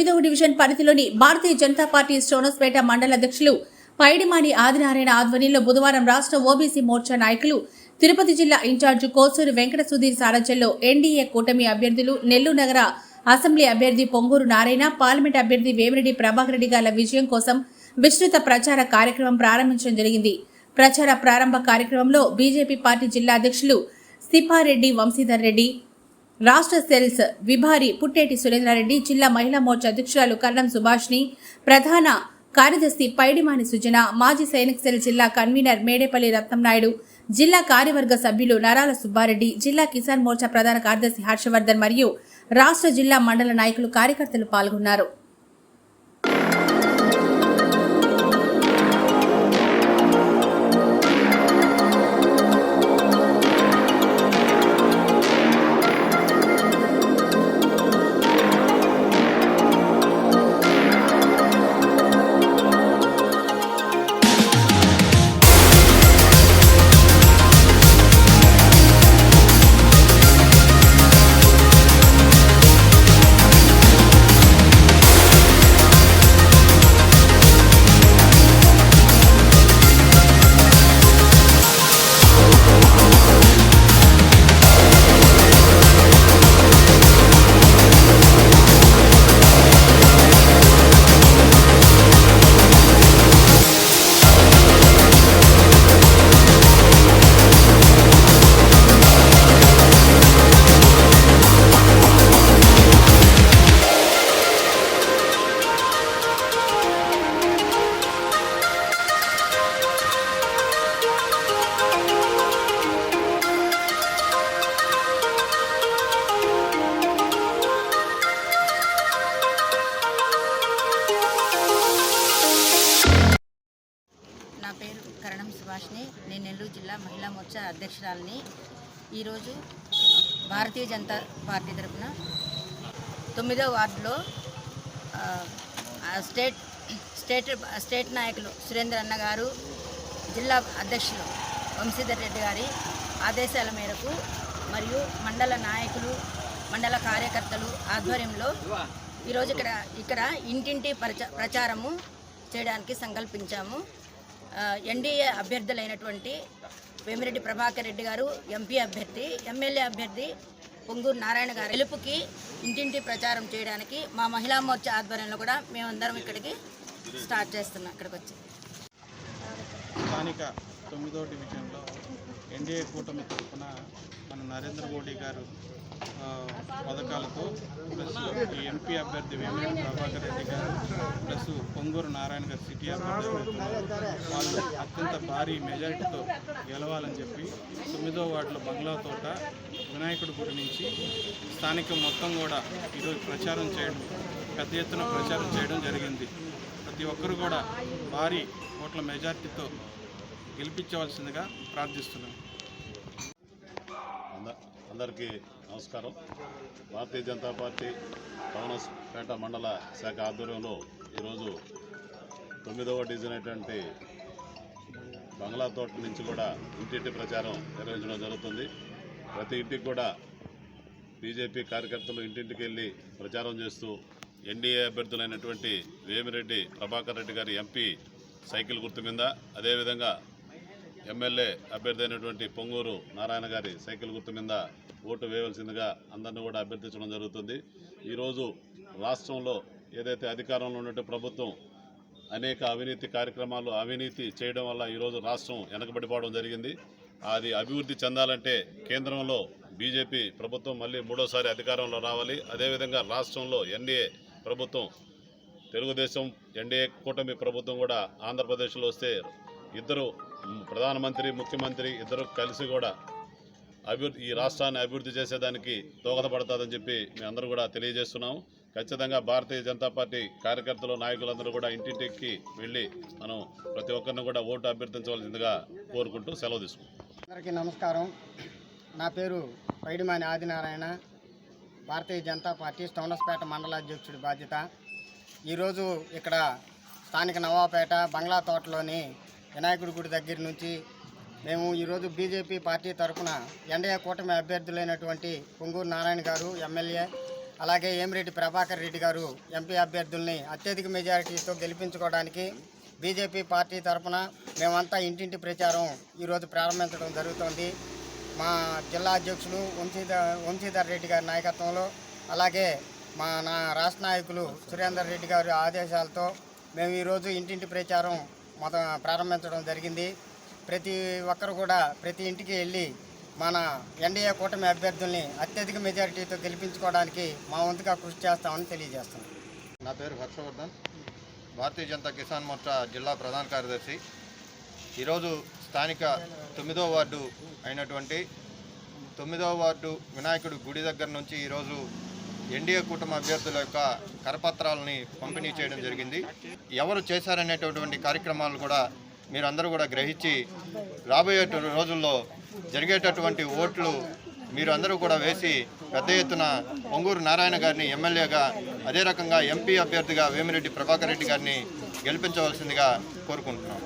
తొమ్మిదవ డివిజన్ పరిధిలోని భారతీయ జనతా పార్టీ స్టోనస్పేట మండల అధ్యక్షులు పైడిమాని ఆదినారాయణ ఆధ్వర్యంలో బుధవారం రాష్ట్ర ఓబీసీ మోర్చా నాయకులు తిరుపతి జిల్లా ఇన్ఛార్జి కోసూరి వెంకట సుధీర్ సారథ్యంలో ఎన్డీఏ కూటమి అభ్యర్థులు నెల్లూరు నగర అసెంబ్లీ అభ్యర్థి పొంగూరు నారాయణ పార్లమెంట్ అభ్యర్థి వేమిరెడ్డి ప్రభాకర్ రెడ్డి గారి విజయం కోసం విస్తృత ప్రచార కార్యక్రమం ప్రారంభించడం జరిగింది. ప్రచార ప్రారంభ కార్యక్రమంలో బీజేపీ పార్టీ జిల్లా అధ్యక్షులు సిపారెడ్డి వంశీధర్ రెడ్డి రాష్ట్ర సెల్స్ విభారి పుట్టేటి సురేంద్రారెడ్డి జిల్లా మహిళా మోర్చా అధ్యక్షురాలు కర్ణం సుభాష్ని ప్రధాన కార్యదర్శి పైడిమాని సుజన మాజీ సైనిక సెల్ జిల్లా కన్వీనర్ మేడేపల్లి రత్నంనాయుడు జిల్లా కార్యవర్గ సభ్యులు నరాల సుబ్బారెడ్డి జిల్లా కిసాన్ మోర్చా ప్రధాన కార్యదర్శి హర్షవర్ధన్ మరియు రాష్ట్ర జిల్లా మండల నాయకులు కార్యకర్తలు పాల్గొన్నారు. జిల్లా మహిళా మోర్చా అధ్యక్షురాలని ఈరోజు భారతీయ జనతా పార్టీ తరఫున తొమ్మిదో వార్డులో స్టేట్ స్టేట్ స్టేట్ నాయకులు సురేంద్ర అన్న గారు జిల్లా అధ్యక్షులు వంశీధర్ రెడ్డి గారి ఆదేశాల మేరకు మరియు మండల నాయకులు మండల కార్యకర్తలు ఆధ్వర్యంలో ఈరోజు ఇక్కడ ఇక్కడ ఇంటింటి ప్రచ ప్రచారము చేయడానికి సంకల్పించాము. ఎన్డీఏ అభ్యర్థులైనటువంటి వేమిరెడ్డి ప్రభాకర్ రెడ్డి గారు ఎంపీ అభ్యర్థి ఎమ్మెల్యే అభ్యర్థి పొంగూరు నారాయణ గారు గెలుపుకి ఇంటింటి ప్రచారం చేయడానికి మా మహిళా మోర్చా ఆధ్వర్యంలో కూడా మేమందరం ఇక్కడికి స్టార్ట్ చేస్తున్నాం ఇక్కడికి వచ్చి. స్థానిక తొమ్మిదో డివిజన్లో ఎన్డీఏ కూటమి తరఫున మన నరేంద్ర మోడీ గారు పథకాలతో ప్లస్ ఈ ఎంపీ అభ్యర్థి వేమిరెడ్డి ప్రభాకర్ రెడ్డి గారు ప్లస్ పొంగూరు నారాయణ గారు సిటీ అభ్యర్థి వాళ్ళు అత్యంత భారీ మెజారిటీతో గెలవాలని చెప్పి తొమ్మిదో వార్డులో బంగ్లా తోట వినాయకుడి గుడి నుంచి స్థానికం మొత్తం కూడా ఈరోజు ప్రచారం చేయడం పెద్ద ఎత్తున ప్రచారం చేయడం జరిగింది. ప్రతి ఒక్కరు కూడా భారీ ఓట్ల మెజార్టీతో గెలిపించవలసిందిగా ప్రార్థిస్తున్నాను అందరికీ నమస్కారం. భారతీయ జనతా పార్టీ పవనపేట మండల శాఖ ఆధ్వర్యంలో ఈరోజు తొమ్మిదవ డివిజన్ అయినటువంటి బంగ్లా తోట నుంచి కూడా ఇంటింటి ప్రచారం నిర్వహించడం జరుగుతుంది. ప్రతి ఇంటికి కూడా బీజేపీ కార్యకర్తలు ఇంటింటికి వెళ్ళి ప్రచారం చేస్తూ ఎన్డీఏ అభ్యర్థులైనటువంటి వేమిరెడ్డి ప్రభాకర్ రెడ్డి గారి ఎంపీ సైకిల్ గుర్తు మీద అదేవిధంగా ఎమ్మెల్యే అభ్యర్థి అయినటువంటి పొంగూరు నారాయణ గారి సైకిల్ గుర్తు మీద ఓటు వేయవలసిందిగా అందరినీ కూడా అభ్యర్థించడం జరుగుతుంది. ఈరోజు రాష్ట్రంలో ఏదైతే అధికారంలో ఉన్నట్టు ప్రభుత్వం అనేక అవినీతి కార్యక్రమాలు అవినీతి చేయడం వల్ల ఈరోజు రాష్ట్రం వెనకబడిపోవడం జరిగింది. అది అభివృద్ధి చెందాలంటే కేంద్రంలో బీజేపీ ప్రభుత్వం మళ్ళీ మూడోసారి అధికారంలో రావాలి. అదేవిధంగా రాష్ట్రంలో ఎన్డీఏ ప్రభుత్వం తెలుగుదేశం ఎన్డీఏ కూటమి ప్రభుత్వం కూడా ఆంధ్రప్రదేశ్లో వస్తే ఇద్దరు ప్రధానమంత్రి ముఖ్యమంత్రి ఇద్దరు కలిసి కూడా అభివృద్ధి ఈ రాష్ట్రాన్ని అభివృద్ధి చేసేదానికి దోహదపడతాదని చెప్పి మేము అందరూ కూడా తెలియజేస్తున్నాము. ఖచ్చితంగా భారతీయ జనతా పార్టీ కార్యకర్తలు నాయకులందరూ కూడా ఇంటింటికి వెళ్ళి మనం ప్రతి ఒక్కరిని కూడా ఓటు అభ్యర్థించవలసిందిగా కోరుకుంటూ సెలవు తీసుకుంటాం అందరికీ నమస్కారం. నా పేరు పైడిమాని ఆదినారాయణ. భారతీయ జనతా పార్టీ స్టౌనస్పేట మండల అధ్యక్షుడి బాధ్యత. ఈరోజు ఇక్కడ స్థానిక నవాపేట బంగ్లా తోటలోని వినాయకుడి గుడి దగ్గర నుంచి మేము ఈరోజు బీజేపీ పార్టీ తరఫున ఎన్డీఏ కూటమి అభ్యర్థులైనటువంటి పొంగూరు నారాయణ గారు ఎమ్మెల్యే అలాగే ఏమిరెడ్డి ప్రభాకర్ రెడ్డి గారు ఎంపీ అభ్యర్థుల్ని అత్యధిక మెజారిటీతో గెలిపించుకోవడానికి బీజేపీ పార్టీ తరఫున మేమంతా ఇంటింటి ప్రచారం ఈరోజు ప్రారంభించడం జరుగుతోంది. మా జిల్లా అధ్యక్షులు వంశీధర్ వంశీధర్ రెడ్డి గారి నాయకత్వంలో అలాగే మా నా రాష్ట్ర నాయకులు సురేందర్ రెడ్డి గారి ఆదేశాలతో మేము ఈరోజు ఇంటింటి ప్రచారం మొదట ప్రారంభించడం జరిగింది. ప్రతి ఒక్కరు కూడా ప్రతి ఇంటికి వెళ్ళి మన ఎన్డీఏ కూటమి అభ్యర్థుల్ని అత్యధిక మెజారిటీతో గెలిపించుకోవడానికి మా వంతుగా కృషి చేస్తామని తెలియజేస్తాం నా పేరు హర్షవర్ధన్. భారతీయ జనతా కిసాన్ మోర్చా జిల్లా ప్రధాన కార్యదర్శి. ఈరోజు స్థానిక తొమ్మిదో వార్డు అయినటువంటి తొమ్మిదో వార్డు వినాయకుడు గుడి దగ్గర నుంచి ఈరోజు ఎన్డీఏ కూటమి అభ్యర్థుల యొక్క కరపత్రాలని పంపిణీ చేయడం జరిగింది. ఎవరు చేశారనేటటువంటి కార్యక్రమాలు కూడా మీరందరూ కూడా గ్రహించి రాబోయే రోజుల్లో జరిగేటటువంటి ఓట్లు మీరు అందరూ కూడా వేసి పెద్ద ఎత్తున పొంగూరు నారాయణ గారిని ఎమ్మెల్యేగా అదే రకంగా ఎంపీ అభ్యర్థిగా వేమిరెడ్డి ప్రభాకర్ రెడ్డి గారిని గెలిపించవలసిందిగా కోరుకుంటున్నాం.